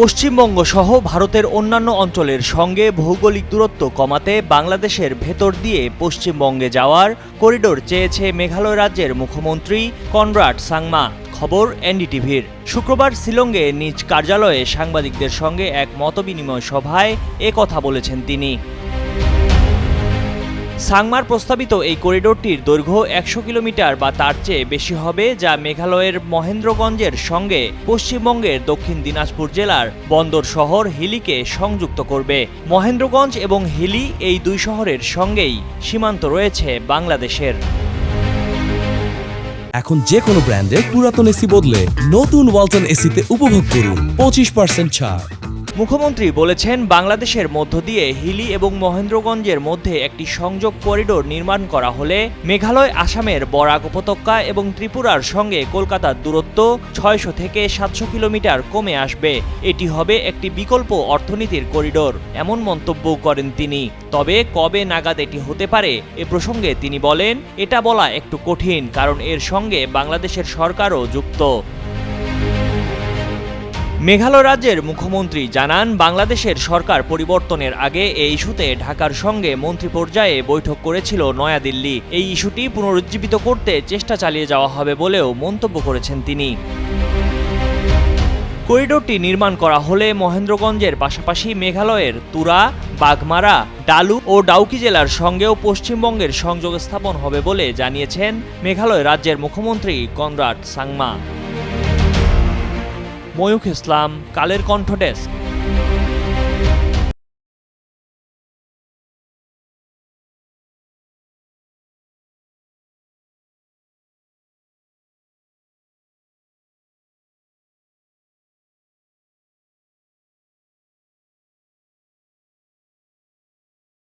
পশ্চিমবঙ্গ সহ ভারতের অন্যান্য অঞ্চলের সঙ্গে ভৌগোলিক দূরত্ব কমাতে বাংলাদেশের ভেতর দিয়ে পশ্চিমবঙ্গে যাওয়ার করিডোর চেয়েছে মেঘালয় রাজ্যের মুখ্যমন্ত্রী কনরাড সাংমা। খবর এনডিটিভির। শুক্রবার শিলংয়ে নিজ কার্যালয়ে সাংবাদিকদের সঙ্গে এক মতবিনিময় সভায় কথা বলেছেন তিনি। সাংমার প্রস্তাবিত এই করিডোরটির দৈর্ঘ্য একশো কিলোমিটার বা তার চেয়ে বেশি হবে যা মেঘালয়ের মহেন্দ্রগঞ্জের সঙ্গে পশ্চিমবঙ্গের দক্ষিণ দিনাজপুর জেলার বন্দর শহর হিলিকে সংযুক্ত করবে। মহেন্দ্রগঞ্জ এবং হিলি এই দুই শহরের সঙ্গেই সীমান্ত রয়েছে বাংলাদেশের। এখন যে কোনো ব্র্যান্ডের পুরাতন এসি বদলে নতুন ওয়ালটন এসিতে উপভোগ করুন পঁচিশ পার্সেন্ট ছাড়। মুখ্যমন্ত্রী বলেছেন, বাংলাদেশের মধ্য দিয়ে হিলি এবং মহেন্দ্রগঞ্জের মধ্যে একটি সংযোগ করিডোর নির্মাণ করা হলে মেঘালয়, আসামের বরাক উপত্যকা এবং ত্রিপুরার সঙ্গে কলকাতার দূরত্ব ছয়শো থেকে সাতশো কিলোমিটার কমে আসবে। এটি হবে একটি বিকল্প অর্থনীতির করিডোর, এমন মন্তব্য করেন তিনি। তবে কবে নাগাদ এটি হতে পারে, এ প্রসঙ্গে তিনি বলেন, এটা বলা একটু কঠিন, কারণ এর সঙ্গে বাংলাদেশের সরকারও যুক্ত। মেঘালয় রাজ্যের মুখ্যমন্ত্রী জানান, বাংলাদেশের সরকার পরিবর্তনের আগে এই ইস্যুতে ঢাকার সঙ্গে মন্ত্রী পর্যায়ে বৈঠক করেছিল নয়াদিল্লি। এই ইস্যুটি পুনরুজ্জীবিত করতে চেষ্টা চালিয়ে যাওয়া হবে বলেও মন্তব্য করেছেন তিনি। করিডোরটি নির্মাণ করা হলে মহেন্দ্রগঞ্জের পাশাপাশি মেঘালয়ের তুরা, বাগমারা, ডালু ও ডাউকি জেলার সঙ্গেও পশ্চিমবঙ্গের সংযোগ স্থাপন হবে বলে জানিয়েছেন মেঘালয় রাজ্যের মুখ্যমন্ত্রী কনরাড সাংমা। ময়ূখ ইসলাম কালের কণ্ঠ ডেস্ক।